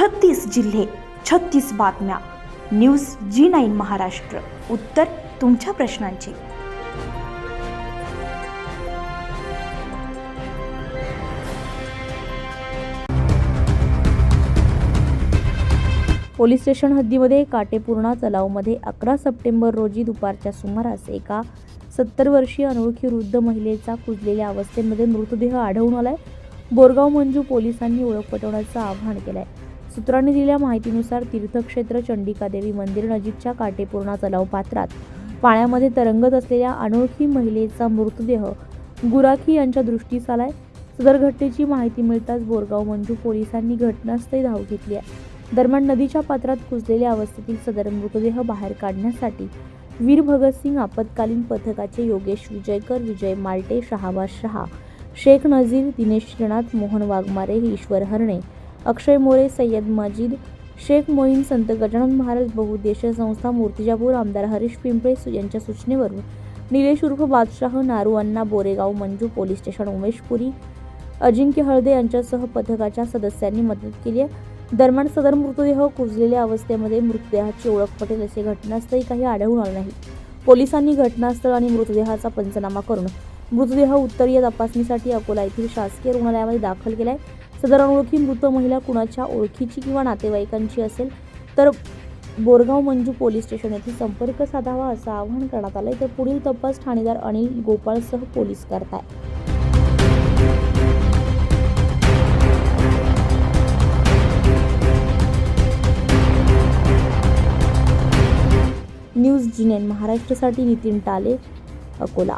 छत्तीस जिल्हे छत्तीस बातम्या. News G nine Maharashtra. उत्तर तुमच्या प्रश्नांची. पोलीस स्टेशन हद्दीमध्ये काटेपूर्णा तलावमध्ये अकरा सप्टेंबर रोजी दुपारच्या सुमारास एका सत्तर वर्षीय अनोळखी वृद्ध महिलेचा कुजलेल्या अवस्थेमध्ये मृतदेह आढळून आलाय. बोरगाव मंजू पोलिसांनी ओळख पटवण्याचं आवाहन केलं आहे सूत्रांनी दिलेल्या माहितीनुसार तीर्थक्षेत्र चंडिकादेवी मंदिर नजीकच्या काटेपूर्णा तलाव पात्रात पाण्यामध्ये तरंगत असलेल्या अनोळखी महिलेचा मृतदेह गुराखी यांच्या दृष्टीस आलाय. सदर घटनेची माहिती मिळताच बोरगाव मंजू पोलिसांनी घटनास्थळी धाव घेतली आहे. दरम्यान नदीच्या पात्रात कुजलेल्या अवस्थेतील सदर मृतदेह बाहेर काढण्यासाठी वीर भगतसिंग आपत्कालीन पथकाचे योगेश विजयकर विजय माल्टे शहाबाज शहा शेख नझीर दिनेश श्रीनाथ मोहन वाघमारे ईश्वर हरणे अक्षय मोरे सय्यद मजिद शेख मोईन संत गजानन महाराज बहुउद्देशीय संस्था मूर्तिजापूर आमदार हरीश पिंपळे यांच्या सूचनेवरून निलेश उर्फ बादशाह नारू अण्णा बोरेगाव मंजू पोलीस स्टेशन उमेशपुरी अजिंक्य हळदे यांच्यासह पथकाच्या सदस्यांनी मदत केली आहे. दरम्यान सदर मृतदेह कुजलेल्या अवस्थेमध्ये मृतदेहाची ओळख पटेल असे घटनास्थळी काही आढळून आले नाही. पोलिसांनी घटनास्थळ आणि मृतदेहाचा पंचनामा करून मृतदेह उत्तरीय तपासणीसाठी अकोला येथील शासकीय रुग्णालयामध्ये दाखल केला आहे सदर अनोळखी मृत महिला कुणाच्या ओळखीची किंवा नातेवाईकांची असेल तर बोरगाव मंजू पोलीस स्टेशन येथे संपर्क साधावा असं आवाहन करण्यात आलंय. तर पुढील तपास ठाणेदार अनिल गोपाळसह पोलीस करताय. न्यूज जिनेन महाराष्ट्रासाठी नितीन टाले अकोला.